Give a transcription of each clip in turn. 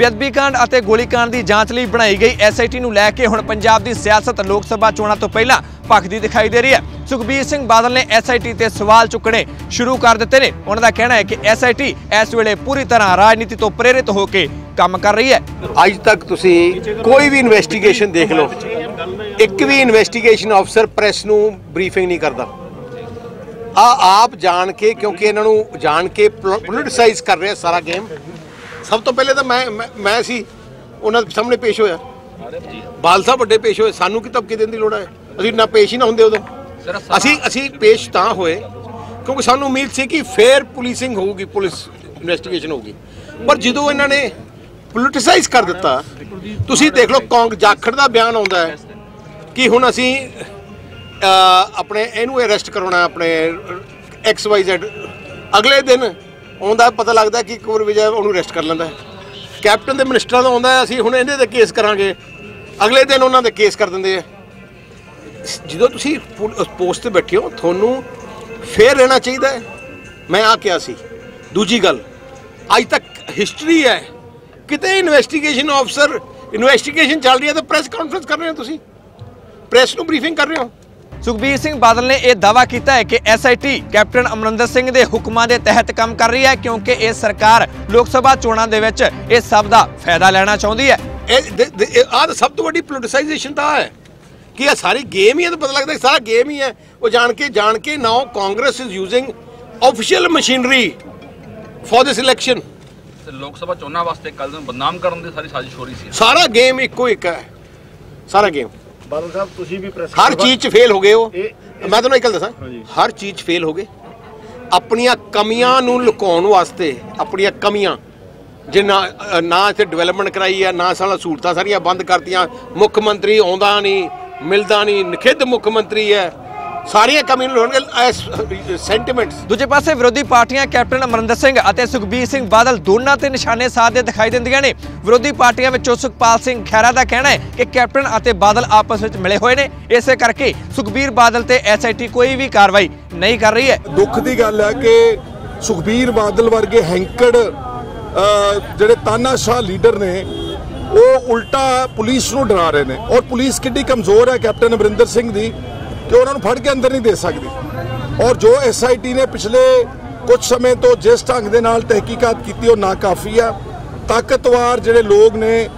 ਬੇਅਦਬੀ ਕਾਂਡ ਅਤੇ ਗੋਲੀकांड ਦੀ ਜਾਂਚ ਲਈ ਬਣਾਈ ਗਈ ਐਸਆਈਟੀ ਨੂੰ ਲੈ ਕੇ ਹੁਣ ਪੰਜਾਬ ਦੀ ਸਿਆਸਤ ਲੋਕ ਸਭਾ ਚੋਣਾਂ ਤੋਂ ਪਹਿਲਾਂ ਭਖਦੀ ਦਿਖਾਈ ਦੇ ਰਹੀ ਹੈ। ਸੁਖਬੀਰ ਸਿੰਘ ਬਾਦਲ ਨੇ ਐਸਆਈਟੀ ਤੇ ਸਵਾਲ ਚੁੱਕਣੇ ਸ਼ੁਰੂ ਕਰ ਦਿੱਤੇ ਨੇ। ਉਹਨਾਂ ਦਾ ਕਹਿਣਾ ਹੈ ਕਿ ਐਸਆਈਟੀ ਇਸ ਵੇਲੇ ਪੂਰੀ ਤਰ੍ਹਾਂ ਰਾਜਨੀਤੀ ਤੋਂ ਪ੍ਰੇਰਿਤ ਹੋ ਕੇ ਕੰਮ ਕਰ ਰਹੀ ਹੈ। ਅੱਜ ਤੱਕ ਤੁਸੀਂ ਕੋਈ ਵੀ ਇਨਵੈਸਟੀਗੇਸ਼ਨ ਦੇਖ ਲਓ। ਇੱਕ ਵੀ ਇਨਵੈਸਟੀਗੇਸ਼ਨ ਅਫਸਰ ਪ੍ਰੈਸ ਨੂੰ ਬਰੀਫਿੰਗ ਨਹੀਂ ਕਰਦਾ। ਆ ਆਪ ਜਾਣ ਕੇ, ਕਿਉਂਕਿ ਇਹਨਾਂ ਨੂੰ ਜਾਣ ਕੇ ਪੋਲਿਟਿਸਾਈਜ਼ ਕਰ ਰਿਹਾ ਸਾਰਾ ਗੇਮ ਸਭ ਤੋਂ ਪਹਿਲੇ ਤਾਂ ਮੈਂ ਮੈਂ- ਸੀ। ਉਹਨਾਂ ਦੇ ਸਾਹਮਣੇ ਪੇਸ਼ ਹੋਇਆ। ਬਾਲ ਸਾਹਿਬ ਵੱਡੇ ਪੇਸ਼ ਹੋਏ। ਸਾਨੂੰ ਕੀ ਧਮਕੀ ਦੇਣ ਦੀ ਲੋੜ ਹੈ? ਅਸੀਂ ਨਾ ਪੇਸ਼ ਹੀ ਨਾ ਹੁੰਦੇ ਉਦੋਂ। ਅਸੀਂ ਅਸੀਂ ਪੇਸ਼ ਤਾਂ ਹੋਏ ਕਿਉਂਕਿ ਸਾਨੂੰ ਉਮੀਦ ਸੀ ਕਿ ਫੇਅਰ ਪੁਲਿਸਿੰਗ ਹੋਊਗੀ ਪੁਲਿਸ ਇਨਵੈਸਟੀਗੇਸ਼ਨ ਹੋਊਗੀ। ਪਰ ਜਦੋਂ ਇਹਨਾਂ ਨੇ ਪੋਲਿਟਿਸਾਈਜ਼ ਕਰ ਦਿੱਤਾ ਤੁਸੀਂ ਦੇਖ ਲਓ ਕੌਂਗ ਜਾਖੜ ਦਾ ਬਿਆਨ ਆਉਂਦਾ ਹੈ ਕਿ ਹੁਣ ਅਸੀਂ ਆਪਣੇ ਇਹਨੂੰ ਅਰੈਸਟ ਕਰਾਉਣਾ ਆਪਣੇ ਐਕਸ ਵਾਈ ਜ਼ੈਡ ਅਗਲੇ ਦਿਨ ਆਉਂਦਾ ਪਤਾ ਲੱਗਦਾ ਕਿ ਕੁਮਰ ਵਿਜੈ ਉਹਨੂੰ ਅਰੈਸਟ ਕਰ ਲੈਂਦਾ ਕੈਪਟਨ ਦੇ ਮਿਨਿਸਟਰਾਂ ਦਾ ਆਉਂਦਾ ਅਸੀਂ ਹੁਣ ਇਹਦੇ ਤੇ ਕੇਸ ਕਰਾਂਗੇ। ਅਗਲੇ ਦਿਨ ਉਹਨਾਂ ਦੇ ਕੇਸ ਕਰ ਦਿੰਦੇ ਆ ਜਦੋਂ ਤੁਸੀਂ ਪੋਸਟ ਤੇ ਬੈਠੇ ਹੋ, ਤੁਹਾਨੂੰ ਫੇਰ ਰਹਿਣਾ ਚਾਹੀਦਾ ਹੈ। ਮੈਂ ਆ ਕਿਹਾ ਸੀ। ਦੂਜੀ ਗੱਲ, ਅੱਜ ਤੱਕ ਹਿਸਟਰੀ ਹੈ। ਕਿਤੇ ਇਨਵੈਸਟੀਗੇਸ਼ਨ ਆਫਸਰ ਇਨਵੈਸਟੀਗੇਸ਼ਨ ਚੱਲ ਰਹੀ ਹੈ ਤਾਂ ਪ੍ਰੈਸ ਕਾਨਫਰੰਸ ਕਰ ਰਹੇ ਹੋ ਤੁਸੀਂ। ਪ੍ਰੈਸ ਨੂੰ ਬਰੀਫਿੰਗ ਕਰ ਰਹੇ ਹੋ। ਸੁਖਬੀਰ ਸਿੰਘ ਬਾਦਲ ਨੇ ਇਹ ਦਾਅਵਾ ਕੀਤਾ ਹੈ ਕਿ ਐਸਆਈਟੀ ਕੈਪਟਨ ਅਮਰਿੰਦਰ ਸਿੰਘ ਦੇ ਹੁਕਮਾਂ ਦੇ ਤਹਿਤ ਕੰਮ ਕਰ ਰਹੀ ਹੈ ਕਿਉਂਕਿ ਇਹ ਸਰਕਾਰ ਲੋਕ ਸਭਾ ਚੋਣਾਂ ਦੇ ਵਿੱਚ ਇਹ ਸਭ ਦਾ ਫਾਇਦਾ ਲੈਣਾ ਚਾਹੁੰਦੀ ਹੈ। ਇਹ ਆਹ ਸਭ ਤੋਂ ਵੱਡੀ ਪੋਲਿਟਿਸਾਈਜੇਸ਼ਨ ਤਾਂ ਹੈ ਕਿ ਇਹ ਸਾਰੀ ਗੇਮ ਹੀ ਹੈ ਤਾਂ ਪਤਾ ਲੱਗਦਾ ਕਿ ਸਾਰਾ ਗੇਮ ਹੀ ਹੈ। ਉਹ ਜਾਣ ਕੇ ਜਾਣ ਕੇ now Congress is using official machinery for this election Lok Sabha ਚੋਣਾਂ ਵਾਸਤੇ ਕੱਲ ਨੂੰ ਬਦਨਾਮ ਕਰਨ ਦੀ ਸਾਰੀ ਸਾਜ਼ਿਸ਼ ਹੋ ਰਹੀ ਸੀ। ਸਾਰਾ ਗੇਮ ਇੱਕੋ ਇੱਕ ਹੈ। ਸਾਰਾ ਗੇਮ ਬਾਦਲ ਸਾਹਿਬ ਤੁਸੀਂ ਵੀ ਪ੍ਰੈਸ ਹਰ ਚੀਜ਼ 'ਚ ਫੇਲ ਹੋ ਗਏ ਹੋ। ਮੈਂ ਤੁਹਾਨੂੰ ਇੱਕ ਗੱਲ ਦੱਸਾਂ। ਹਰ ਚੀਜ਼ 'ਚ ਫੇਲ ਹੋ ਗਏ। ਆਪਣੀਆਂ ਕਮੀਆਂ ਨੂੰ ਲੁਕਾਉਣ ਵਾਸਤੇ ਆਪਣੀਆਂ ਕਮੀਆਂ ਜੇ ਨਾ ਨਾ ਇੱਥੇ ਡਿਵੈਲਪਮੈਂਟ ਕਰਾਈ ਆ ਨਾ ਸਾਲਾ ਸਹੂਲਤਾਂ ਸਾਰੀਆਂ ਬੰਦ ਕਰਤੀਆਂ ਮੁੱਖ ਮੰਤਰੀ ਆਉਂਦਾ ਨਹੀਂ ਮਿਲਦਾ ਨਹੀਂ ਨਖਿੱਧ ਮੁੱਖ ਮੰਤਰੀ ਹੈ। ਸਾਰੀਆਂ ਕਮੀਆਂ ਨੂੰ ਲੋਣਗੇ ਸੈਂਟੀਮੈਂਟਸ ਦੂਜੇ ਪਾਸੇ ਵਿਰੋਧੀ ਪਾਰਟੀਆਂ ਕੈਪਟਨ ਅਮਰਿੰਦਰ ਸਿੰਘ ਅਤੇ ਸੁਖਬੀਰ ਸਿੰਘ ਬਾਦਲ ਦੋਨਾਂ ਤੇ ਨਿਸ਼ਾਨੇ ਸਾਧਦੇ ਦਿਖਾਈ ਦਿੰਦੀਆਂ ਨੇ। ਵਿਰੋਧੀ ਪਾਰਟੀਆਂ ਵਿੱਚੋਂ ਸੁਖਪਾਲ ਸਿੰਘ ਖਹਿਰਾ ਦਾ ਕਹਿਣਾ ਹੈ ਕਿ ਕੈਪਟਨ ਅਤੇ ਬਾਦਲ ਆਪਸ ਵਿੱਚ ਮਿਲੇ ਹੋਏ ਨੇ। ਇਸੇ ਕਰਕੇ ਸੁਖਬੀਰ ਬਾਦਲ ਤੇ ਐਸਆਈਟੀ ਕੋਈ ਵੀ ਕਾਰਵਾਈ ਨਹੀਂ ਕਰ ਰਹੀ ਹੈ। ਦੁੱਖ ਦੀ ਗੱਲ ਹੈ ਕਿ ਸੁਖਬੀਰ ਬਾਦਲ ਵਰਗੇ ਹੈਂਕੜ ਜਿਹੜੇ ਤਾਨਾਸ਼ਾਹ ਲੀਡਰ ਨੇ ਉਹ ਉਲਟਾ ਪੁਲਿਸ ਨੂੰ ਡਰਾ ਰਹੇ ਨੇ। ਔਰ ਪੁਲਿਸ ਕਿੰਨੀ ਕਮਜ਼ੋਰ ਹੈ ਕੈਪਟਨ ਅਮਰਿੰਦਰ ਸਿੰਘ ਦੀ। ਕਿ ਉਹਨਾਂ ਨੂੰ ਫੜ ਕੇ ਅੰਦਰ ਨਹੀਂ ਦੇ ਸਕਦੀ। ਔਰ ਜੋ ਐਸਆਈਟੀ ਨੇ ਪਿਛਲੇ ਕੁਝ ਸਮੇਂ ਤੋਂ ਜਿਸ ਢੰਗ ਦੇ ਨਾਲ ਤਹਿਕੀਕਾਤ ਕੀਤੀ, ਉਹ ਨਾਕਾਫੀ ਆ। ਤਾਕਤਵਰ ਜਿਹੜੇ ਲੋਕ ਨੇ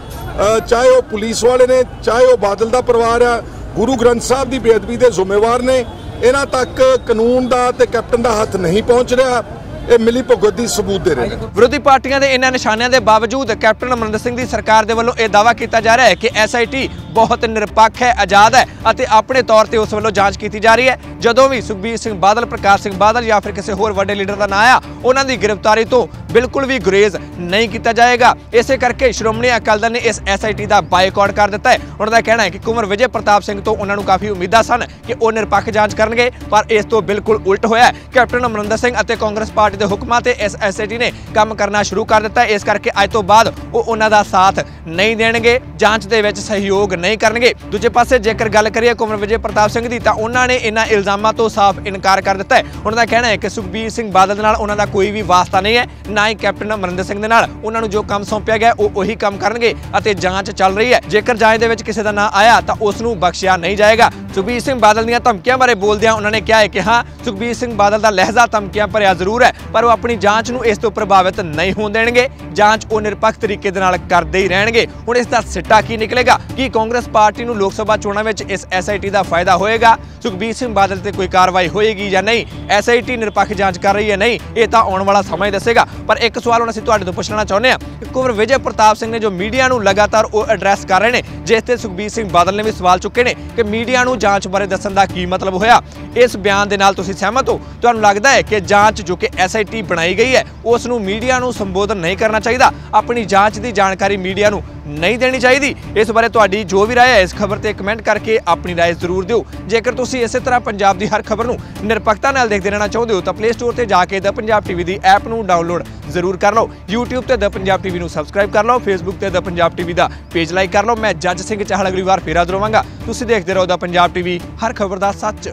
ਚਾਹੇ ਉਹ ਪੁਲਿਸ ਵਾਲੇ ਨੇ, ਚਾਹੇ ਉਹ ਬਾਦਲ ਦਾ ਪਰਿਵਾਰ ਆ, ਗੁਰੂ ਗ੍ਰੰਥ ਸਾਹਿਬ ਦੀ ਬੇਅਦਬੀ ਦੇ ਜ਼ਿੰਮੇਵਾਰ ਨੇ, ਇਹਨਾਂ ਤੱਕ ਕਾਨੂੰਨ ਦਾ ਤੇ ਕੈਪਟਨ ਦਾ ਹੱਥ ਨਹੀਂ ਪਹੁੰਚ ਰਿਹਾ। ਇਹ ਮਿਲੀ ਭੁਗਤ ਦੀ ਸਬੂਤ ਦੇ ਰਹੇ ਵਿਰੋਧੀ ਪਾਰਟੀਆਂ ਦੇ ਇਹਨਾਂ ਨਿਸ਼ਾਨਿਆਂ ਦੇ ਬਾਵਜੂਦ ਕੈਪਟਨ ਅਮਰਿੰਦਰ ਸਿੰਘ ਦੀ ਸਰਕਾਰ ਦੇ ਵੱਲੋਂ ਇਹ ਦਾਅਵਾ ਕੀਤਾ ਜਾ ਰਿਹਾ ਹੈ ਕਿ ਐਸਆਈਟੀ ਬਹੁਤ ਨਿਰਪੱਖ ਹੈ, ਆਜ਼ਾਦ ਹੈ ਅਤੇ ਆਪਣੇ ਤੌਰ ਤੇ ਉਸ ਵੱਲੋਂ ਜਾਂਚ ਕੀਤੀ ਜਾ ਰਹੀ ਹੈ। ਜਦੋਂ ਵੀ ਸੁਖਬੀਰ ਸਿੰਘ ਬਾਦਲ, ਪ੍ਰਕਾਸ਼ ਸਿੰਘ ਬਾਦਲ ਜਾਂ ਫਿਰ ਕਿਸੇ ਹੋਰ ਵੱਡੇ ਲੀਡਰ ਦਾ ਨਾਂ ਆ ਉਹਨਾਂ ਦੀ ਗ੍ਰਿਫਤਾਰੀ ਤੋਂ ਬਿਲਕੁਲ ਵੀ ਗੁਰੇਜ਼ ਨਹੀਂ ਕੀਤਾ ਜਾਏਗਾ। ਇਸੇ ਕਰਕੇ ਸ਼੍ਰੋਮਣੀ ਅਕਾਲੀ ਦਲ ਨੇ ਇਸ ਐਸਆਈਟੀ ਦਾ ਬਾਈਕਾਟ ਕਰ ਦਿੱਤਾ ਹੈ। ਉਹਨਾਂ ਦਾ ਕਹਿਣਾ ਹੈ ਕਿ ਕੁਮਰ ਵਿਜੇ ਪ੍ਰਤਾਪ ਸਿੰਘ ਤੋਂ ਉਹਨਾਂ ਨੂੰ ਕਾਫੀ ਉਮੀਦਾਂ ਸਨ ਕਿ ਉਹ ਨਿਰਪੱਖ ਜਾਂਚ ਕਰਨਗੇ, ਪਰ ਇਸ ਤੋਂ ਬਿਲਕੁਲ ਉਲਟ ਹੋਇਆ ਕੈਪਟਨ ਅਮਰਿੰਦਰ ਸਿੰਘ ਅਤੇ ਕਾਂਗਰਸ ਪਾਰਟੀ ਦੇ ਹੁਕਮਾਂ ਤੇ ਇਸ ਐਸਆਈਟੀ ਨੇ ਕੰਮ ਕਰਨਾ ਸ਼ੁਰੂ ਕਰ ਦਿੱਤਾ ਇਸ ਕਰਕੇ ਅੱਜ ਤੋਂ ਬਾਅਦ ਉਹ ਉਹਨਾਂ ਦਾ ਸਾਥ ਨਹੀਂ ਦੇਣਗੇ। ਜਾਂਚ ਦੇ ਵਿੱਚ ਸਹਿਯੋਗ ਨਹੀਂ ਕਰਨਗੇ। ਦੂਜੇ ਪਾਸੇ ਜੇਕਰ ਗੱਲ ਕਰੀਏ ਕੁਮਰ ਵਿਜੇ ਪ੍ਰਤਾਪ ਸਿੰਘ ਦੀ, ਤਾਂ ਉਹਨਾਂ ਨੇ ਇਹਨਾਂ ਇਲਜ਼ਾਮਾਂ ਤੋਂ ਸਾਫ਼ ਇਨਕਾਰ ਕਰ ਦਿੱਤਾ ਹੈ। ਉਹਨਾਂ ਦਾ ਕਹਿਣਾ ਹੈ ਕਿ ਸੁਖਬੀਰ ਸਿੰਘ ਬਾਦਲ ਦੇ ਨਾਲ ਉਹਨਾਂ ਦਾ ਕੋਈ ਵੀ ਵਾਸਤਾ ਨਹੀਂ ਹੈ, ਨਾ ਹੀ ਕੈਪਟਨ ਅਮਰਿੰਦਰ ਸਿੰਘ ਦੇ ਨਾਲ। ਉਹਨਾਂ ਨੂੰ ਜੋ ਕੰਮ ਸੌਂਪਿਆ ਗਿਆ, ਉਹ ਉਹੀ ਕੰਮ ਕਰਨਗੇ ਅਤੇ ਜਾਂਚ ਚੱਲ ਰਹੀ ਹੈ। ਜੇਕਰ ਜਾਂਚ ਦੇ ਵਿੱਚ ਕਿਸੇ ਦਾ ਨਾਂ ਆਇਆ, ਤਾਂ ਉਸ ਨੂੰ ਬਖਸ਼ਿਆ ਨਹੀਂ ਜਾਏਗਾ। ਸੁਖਬੀਰ ਸਿੰਘ ਬਾਦਲ ਦੀਆਂ ਧਮਕੀਆਂ ਬਾਰੇ ਬੋਲਦਿਆਂ ਉਹਨਾਂ ਨੇ ਕਿਹਾ ਹੈ ਕਿ ਹਾਂ, ਸੁਖਬੀਰ ਸਿੰਘ ਬਾਦਲ ਦਾ ਲਹਿਜ਼ਾ ਧਮਕੀਆਂ ਭਰਿਆ ਜ਼ਰੂਰ ਹੈ, ਪਰ ਉਹ ਆਪਣੀ ਜਾਂਚ ਨੂੰ ਇਸ ਤੋਂ ਪ੍ਰਭਾਵਿਤ ਨਹੀਂ ਹੋਣ ਦੇਣਗੇ। ਜਾਂਚ ਉਹ ਨਿਰਪੱਖ ਤਰੀਕੇ ਦੇ ਨਾਲ ਕਰਦੇ ਹੀ ਰਹਿਣਗੇ। ਹੁਣ ਇਸ ਦਾ ਸਿੱਟਾ ਕੀ ਨਿਕਲੇਗਾ? ਕੀ ਕਾਂਗਰਸ ਪਾਰਟੀ ਨੂੰ ਲੋਕ ਸਭਾ ਚੋਣਾਂ ਵਿੱਚ ਇਸ ਐਸਆਈਟੀ ਦਾ ਫਾਇਦਾ ਹੋਏਗਾ? ਸੁਖਬੀਰ ਸਿੰਘ ਬਾਦਲ ਤੇ ਕੋਈ ਕਾਰਵਾਈ ਹੋਏਗੀ ਜਾਂ ਨਹੀਂ? ਐਸਆਈਟੀ ਨਿਰਪੱਖ ਜਾਂਚ ਕਰ ਰਹੀ ਹੈ ਨਹੀਂ? ਇਹ ਤਾਂ ਆਉਣ ਵਾਲਾ ਸਮਾਂ ਹੀ ਦੱਸੇਗਾ। ਪਰ ਇੱਕ ਸਵਾਲ ਹੁਣ ਅਸੀਂ ਤੁਹਾਡੇ ਤੋਂ ਪੁੱਛਣਾ ਚਾਹੁੰਦੇ ਹਾਂ। ਕਿ ਕੁਮਰ ਵਿਜੇ ਪ੍ਰਤਾਪ ਸਿੰਘ ਨੇ ਜੋ ਮੀਡੀਆ ਨੂੰ ਲਗਾਤਾਰ ਉਹ ਐਡਰੈਸ ਕਰ ਰਹੇ ਨੇ, ਜਿਸ ਤੇ ਸੁਖਬੀਰ ਸਿੰਘ ਬਾਦਲ ਨੇ ਵੀ ਸਵਾਲ ਚੁੱਕੇ ਨੇ ਕਿ ਮੀਡੀਆ ਨੂੰ ਜਾਂਚ ਬਾਰੇ ਦੱਸਣ ਦਾ ਕੀ ਮਤਲਬ ਹੋਇਆ? ਇਸ ਬਿਆਨ ਦੇ ਨਾਲ ਤੁਸੀਂ ਸਹਿਮਤ ਹੋ? ਤੁਹਾਨੂੰ ਲੱਗਦਾ ਹੈ ਕਿ ਜਾਂਚ ਜੋ ਕਿ ਐਸਆਈਟੀ ਬਣਾਈ ਗਈ ਹੈ, ਉਸ ਨੂੰ ਮੀਡੀਆ ਨੂੰ ਸੰਬੋਧਨ ਨਹੀਂ ਕਰਨਾ ਚਾਹੀਦਾ? ਆਪਣੀ ਜਾਂਚ ਦੀ ਜਾਣਕਾਰੀ ਮੀਡੀਆ ਨੂੰ ਨਹੀਂ ਦੇਣੀ ਚਾਹੀਦੀ ਇਸ ਬਾਰੇ ਤੁਹਾਡੀ ਜੋ ਵੀ رائے ਹੈ ਇਸ ਖਬਰ ਤੇ ਕਮੈਂਟ ਕਰਕੇ ਆਪਣੀ رائے ਜ਼ਰੂਰ ਦਿਓ ਜੇਕਰ ਤੁਸੀਂ ਇਸੇ ਤਰ੍ਹਾਂ ਪੰਜਾਬ ਦੀ ਹਰ ਖਬਰ ਨੂੰ ਨਿਰਪੱਖਤਾ ਨਾਲ ਦੇਖਦੇ ਰਹਿਣਾ ਚਾਹੁੰਦੇ ਹੋ ਤਾਂ ਪਲੇ ਸਟੋਰ ਤੇ ਜਾ ਕੇ ਦ ਪੰਜਾਬ ਟੀਵੀ ਦੀ ਐਪ ਨੂੰ ਡਾਊਨਲੋਡ ਜ਼ਰੂਰ ਕਰ ਲਓ YouTube ਤੇ ਦ ਪੰਜਾਬ ਟੀਵੀ ਨੂੰ ਸਬਸਕ੍ਰਾਈਬ ਕਰ ਲਓ Facebook ਤੇ ਦ ਪੰਜਾਬ ਟੀਵੀ ਦਾ ਪੇਜ ਲਾਈਕ ਕਰ ਲਓ ਮੈਂ ਜੱਜ ਸਿੰਘ ਚਾਹਲ ਅਗਲੀ ਵਾਰ ਫੇਰ ਹਾਜ਼ਰ ਹੋਵਾਂਗਾ ਤੁਸੀਂ ਦੇਖਦੇ ਰਹੋ ਦ ਪੰਜਾਬ ਟੀਵੀ ਹਰ ਖਬਰ ਦਾ ਸੱਚ